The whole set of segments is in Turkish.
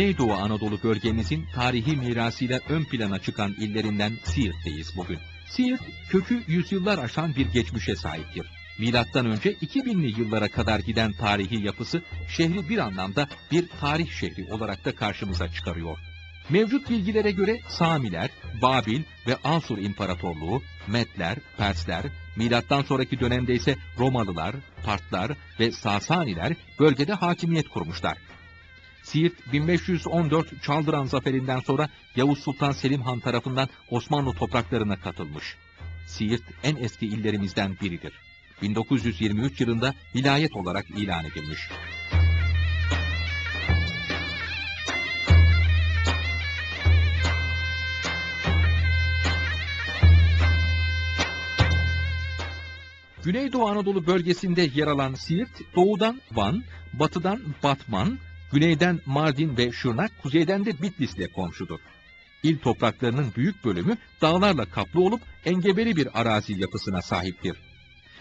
Güneydoğu Anadolu bölgemizin tarihi mirasıyla ön plana çıkan illerinden Siirt'teyiz bugün. Siirt, kökü yüzyıllar aşan bir geçmişe sahiptir. Milattan önce 2000'li yıllara kadar giden tarihi yapısı şehri bir anlamda bir tarih şehri olarak da karşımıza çıkarıyor. Mevcut bilgilere göre Samiler, Babil ve Asur İmparatorluğu, Medler, Persler, milattan sonraki dönemde ise Romalılar, Partlar ve Sasaniler bölgede hakimiyet kurmuşlar. Siirt 1514 Çaldıran zaferinden sonra Yavuz Sultan Selim Han tarafından Osmanlı topraklarına katılmış. Siirt en eski illerimizden biridir. 1923 yılında vilayet olarak ilan edilmiş. Güneydoğu Anadolu bölgesinde yer alan Siirt, doğudan Van, batıdan Batman, güneyden Mardin ve Şırnak, kuzeyden de Bitlis'le komşudur. İl topraklarının büyük bölümü dağlarla kaplı olup engebeli bir arazi yapısına sahiptir.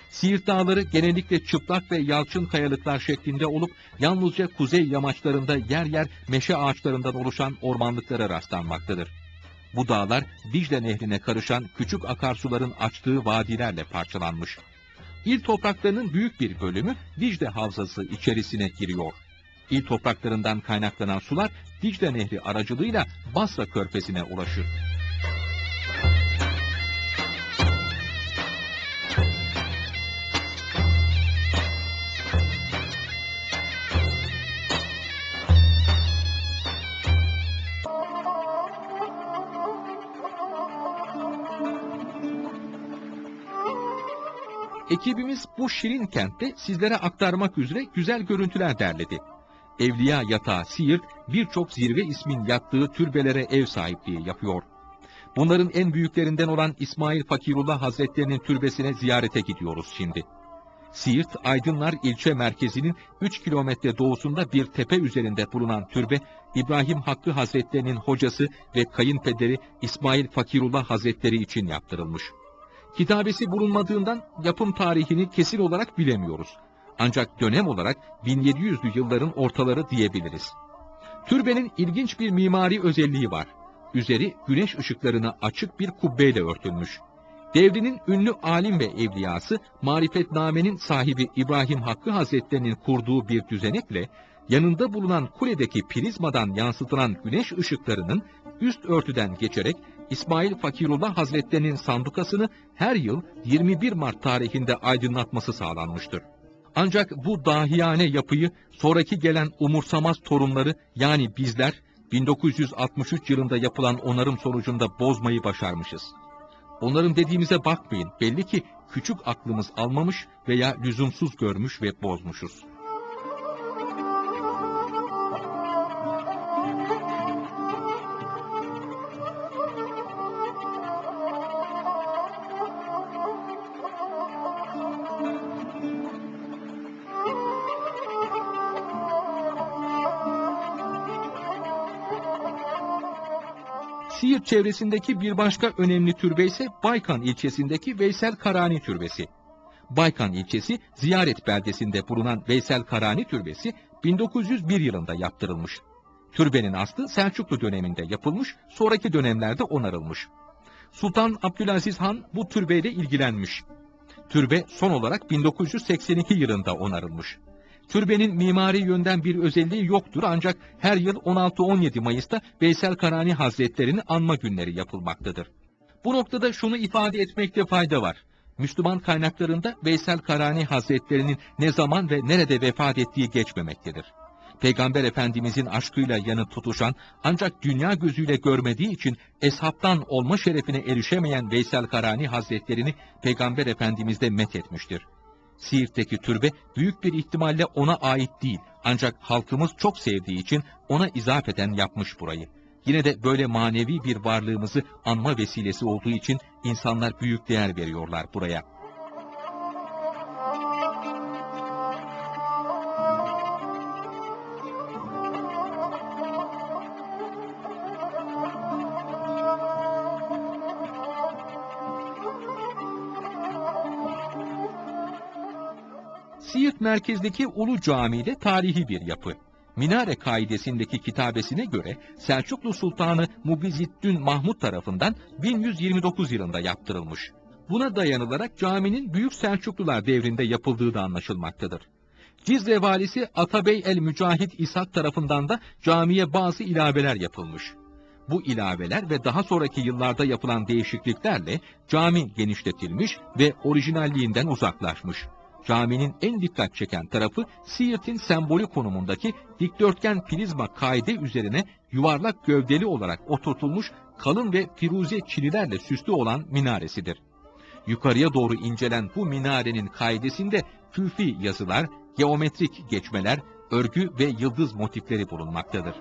Siirt dağları genellikle çıplak ve yalçın kayalıklar şeklinde olup yalnızca kuzey yamaçlarında yer yer meşe ağaçlarından oluşan ormanlıklara rastlanmaktadır. Bu dağlar Dicle nehrine karışan küçük akarsuların açtığı vadilerle parçalanmış. İl topraklarının büyük bir bölümü Dicle Havzası içerisine giriyor. İl topraklarından kaynaklanan sular Dicle Nehri aracılığıyla Basra Körfezi'ne ulaşır. Ekibimiz bu şirin kentte sizlere aktarmak üzere güzel görüntüler derledi. Evliya Yatağı Siirt birçok zirve ismin yattığı türbelere ev sahipliği yapıyor. Bunların en büyüklerinden olan İsmail Fakirullah Hazretlerinin türbesine ziyarete gidiyoruz şimdi. Siirt, Aydınlar ilçe merkezinin 3 kilometre doğusunda bir tepe üzerinde bulunan türbe, İbrahim Hakkı Hazretlerinin hocası ve kayınpederi İsmail Fakirullah Hazretleri için yaptırılmış. Kitabesi bulunmadığından yapım tarihini kesin olarak bilemiyoruz. Ancak dönem olarak 1700'lü yılların ortaları diyebiliriz. Türbenin ilginç bir mimari özelliği var. Üzeri güneş ışıklarına açık bir kubbeyle örtülmüş. Devrinin ünlü alim ve evliyası, marifetnamenin sahibi İbrahim Hakkı Hazretlerinin kurduğu bir düzenekle, yanında bulunan kuledeki prizmadan yansıtılan güneş ışıklarının üst örtüden geçerek İsmail Fakirullah Hazretlerinin sandukasını her yıl 21 Mart tarihinde aydınlatması sağlanmıştır. Ancak bu dahiyane yapıyı sonraki gelen umursamaz torunları yani bizler 1963 yılında yapılan onarım sonucunda bozmayı başarmışız. Onların dediğimize bakmayın. Belli ki küçük aklımız almamış veya lüzumsuz görmüş ve bozmuşuz. Çevresindeki bir başka önemli türbe ise Baykan ilçesindeki Veysel Karani Türbesi. Baykan ilçesi Ziyaret beldesinde bulunan Veysel Karani Türbesi 1901 yılında yaptırılmış. Türbenin aslı Selçuklu döneminde yapılmış, sonraki dönemlerde onarılmış. Sultan Abdülaziz Han bu türbeyle ilgilenmiş. Türbe son olarak 1982 yılında onarılmış. Türbenin mimari yönden bir özelliği yoktur ancak her yıl 16-17 Mayıs'ta Veysel Karani Hazretleri'nin anma günleri yapılmaktadır. Bu noktada şunu ifade etmekte fayda var. Müslüman kaynaklarında Veysel Karani Hazretleri'nin ne zaman ve nerede vefat ettiği geçmemektedir. Peygamber Efendimizin aşkıyla yanı tutuşan ancak dünya gözüyle görmediği için eshaptan olma şerefine erişemeyen Veysel Karani Hazretlerini Peygamber Efendimiz de met etmiştir. Siirt'teki türbe büyük bir ihtimalle ona ait değil ancak halkımız çok sevdiği için ona izafeten yapmış burayı. Yine de böyle manevi bir varlığımızı anma vesilesi olduğu için insanlar büyük değer veriyorlar buraya. Siirt merkezdeki Ulu Cami de tarihi bir yapı. Minare kaidesindeki kitabesine göre Selçuklu Sultanı Mubiziddin Mahmud tarafından 1129 yılında yaptırılmış. Buna dayanılarak caminin Büyük Selçuklular devrinde yapıldığı da anlaşılmaktadır. Cizre valisi Atabey el-Mücahit İshak tarafından da camiye bazı ilaveler yapılmış. Bu ilaveler ve daha sonraki yıllarda yapılan değişikliklerle cami genişletilmiş ve orijinalliğinden uzaklaşmış. Caminin en dikkat çeken tarafı Siirt'in sembolü konumundaki dikdörtgen prizma kaide üzerine yuvarlak gövdeli olarak oturtulmuş kalın ve firuze çinilerle süslü olan minaresidir. Yukarıya doğru incelen bu minarenin kaidesinde küfi yazılar, geometrik geçmeler, örgü ve yıldız motifleri bulunmaktadır.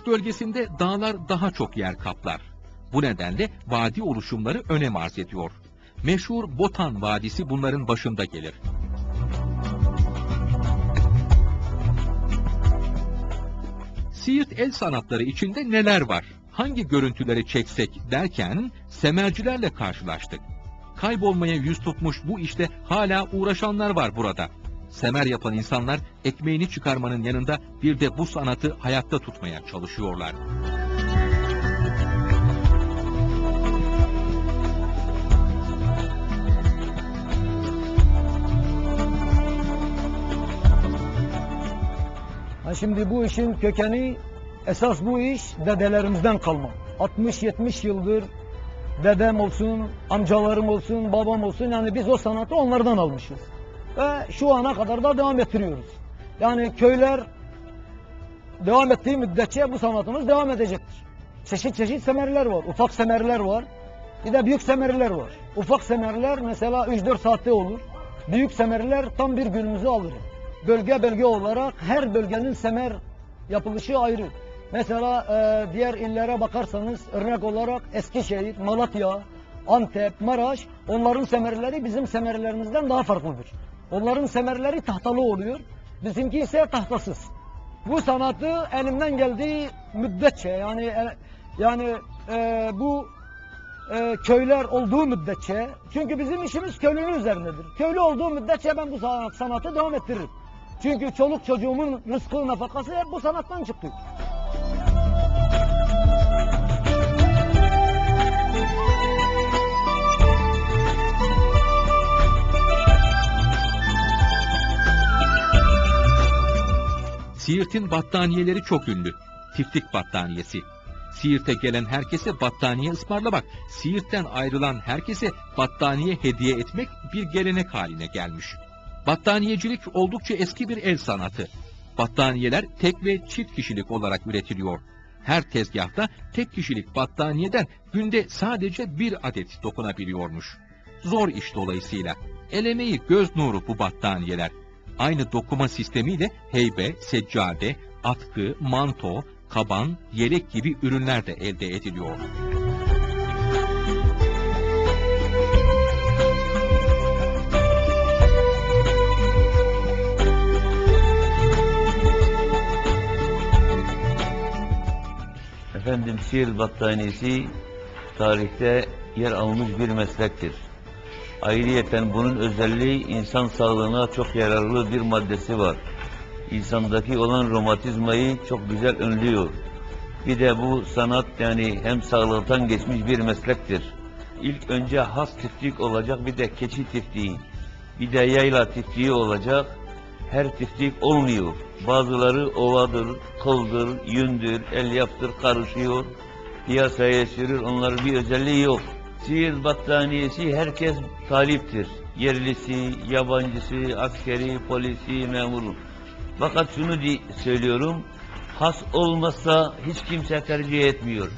Siirt bölgesinde dağlar daha çok yer kaplar. Bu nedenle vadi oluşumları önem arz ediyor. Meşhur Botan Vadisi bunların başında gelir. Siirt el sanatları içinde neler var? Hangi görüntüleri çeksek derken semercilerle karşılaştık. Kaybolmaya yüz tutmuş bu işte hala uğraşanlar var burada. Semer yapan insanlar ekmeğini çıkarmanın yanında bir de bu sanatı hayatta tutmaya çalışıyorlar. Şimdi bu işin kökeni esas bu iş dedelerimizden kalma. 60-70 yıldır dedem olsun, amcalarım olsun, babam olsun yani biz o sanatı onlardan almışız. Ve şu ana kadar da devam ettiriyoruz. Yani köyler devam ettiği müddetçe bu sanatımız devam edecektir. Çeşit çeşit semerler var. Ufak semerler var. Bir de büyük semerler var. Ufak semerler mesela 3-4 saatte olur. Büyük semerler tam bir günümüzü alır. Bölge bölge olarak her bölgenin semer yapılışı ayrı. Mesela e, diğer illere bakarsanız örnek olarak Eskişehir, Malatya, Antep, Maraş onların semerleri bizim semerlerimizden daha farklıdır. Onların semerleri tahtalı oluyor. Bizimki ise tahtasız. Bu sanatı elimden geldiği müddetçe yani e, yani e, bu e, köyler olduğu müddetçe çünkü bizim işimiz köylünün üzerindedir. Köylü olduğu müddetçe ben bu sanat, sanatı devam ettiririm. Çünkü çoluk çocuğumun rızkı nafakası hep bu sanattan çıktı. Siirt'in battaniyeleri çok ünlü. Tiftik battaniyesi. Siirt'e gelen herkese battaniye ısmarlamak, Siirt'ten ayrılan herkese battaniye hediye etmek bir gelenek haline gelmiş. Battaniyecilik oldukça eski bir el sanatı. Battaniyeler tek ve çift kişilik olarak üretiliyor. Her tezgahta tek kişilik battaniyeden günde sadece bir adet dokunabiliyormuş. Zor iş dolayısıyla. El emeği göz nuru bu battaniyeler. Aynı dokuma sistemiyle heybe, seccade, atkı, manto, kaban, yelek gibi ürünler de elde ediliyor. Efendim Siirt battaniyesi tarihte yer almış bir meslektir. Ayrıyeten bunun özelliği insan sağlığına çok yararlı bir maddesi var. İnsandaki olan romatizmayı çok güzel önlüyor. Bir de bu sanat yani hem sağlıktan geçmiş bir meslektir. İlk önce has tiftik olacak bir de keçi tiftiği. Bir de yayla tiftiği olacak. Her tiftik olmuyor. Bazıları ovadır, kıldır, yündür, elyaptır, karışıyor. Piyasaya sürür, onların bir özelliği yok. Siirt battaniyesi herkes taliptir. Yerlisi, yabancısı, askeri, polisi, memuru. Fakat şunu söylüyorum, has olmazsa hiç kimse tercih etmiyor.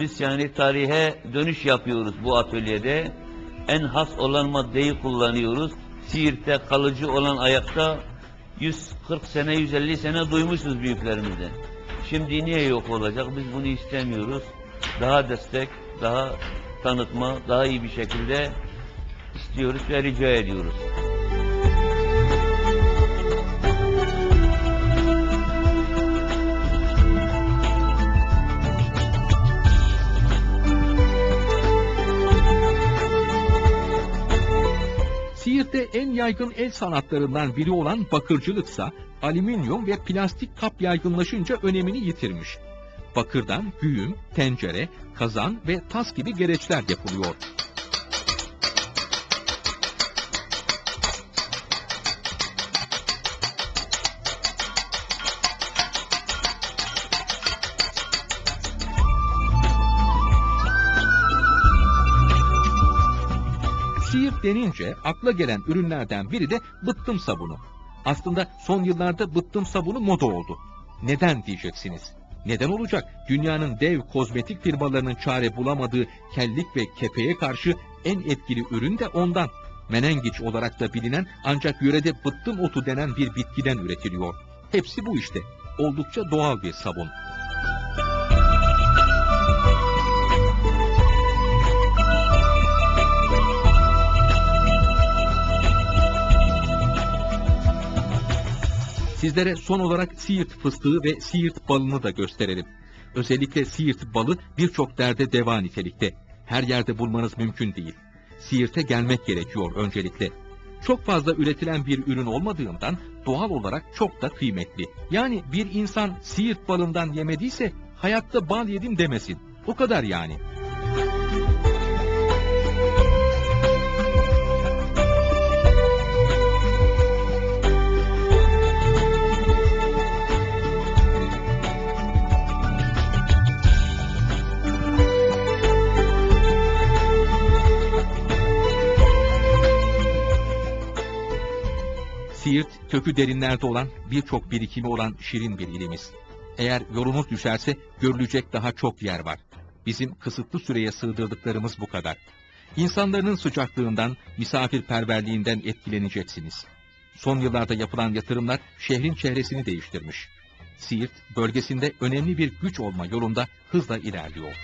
Biz yani tarihe dönüş yapıyoruz bu atölyede. En has olan maddeyi kullanıyoruz. Siirt'te kalıcı olan ayakta 140 sene, 150 sene duymuşuz büyüklerimizden. Şimdi niye yok olacak? Biz bunu istemiyoruz. Daha destek, daha tanıtma, daha iyi bir şekilde istiyoruz ve rica ediyoruz. Siirt'te en yaygın el sanatlarından biri olan bakırcılıksa alüminyum ve plastik kap yaygınlaşınca önemini yitirmiş. Bakırdan güğüm, tencere, kazan ve tas gibi gereçler yapılıyor. Siirt denince akla gelen ürünlerden biri de bıttım sabunu. Aslında son yıllarda bıttım sabunu moda oldu. Neden diyeceksiniz? Neden olacak? Dünyanın dev kozmetik firmalarının çare bulamadığı kellik ve kepeğe karşı en etkili ürün de ondan. Menengiç olarak da bilinen ancak yörede bıttım otu denen bir bitkiden üretiliyor. Hepsi bu işte. Oldukça doğal bir sabun. Sizlere son olarak Siirt fıstığı ve Siirt balını da gösterelim. Özellikle Siirt balı birçok derde deva nitelikte. Her yerde bulmanız mümkün değil. Siirt'e gelmek gerekiyor öncelikle. Çok fazla üretilen bir ürün olmadığından doğal olarak çok da kıymetli. Yani bir insan Siirt balından yemediyse hayatta bal yedim demesin. O kadar yani. Kökü derinlerde olan, birçok birikimi olan şirin bir ilimiz. Eğer yolunuz düşerse görülecek daha çok yer var. Bizim kısıtlı süreye sığdırdıklarımız bu kadar. İnsanların sıcaklığından, misafirperverliğinden etkileneceksiniz. Son yıllarda yapılan yatırımlar şehrin çehresini değiştirmiş. Siirt, bölgesinde önemli bir güç olma yolunda hızla ilerliyor.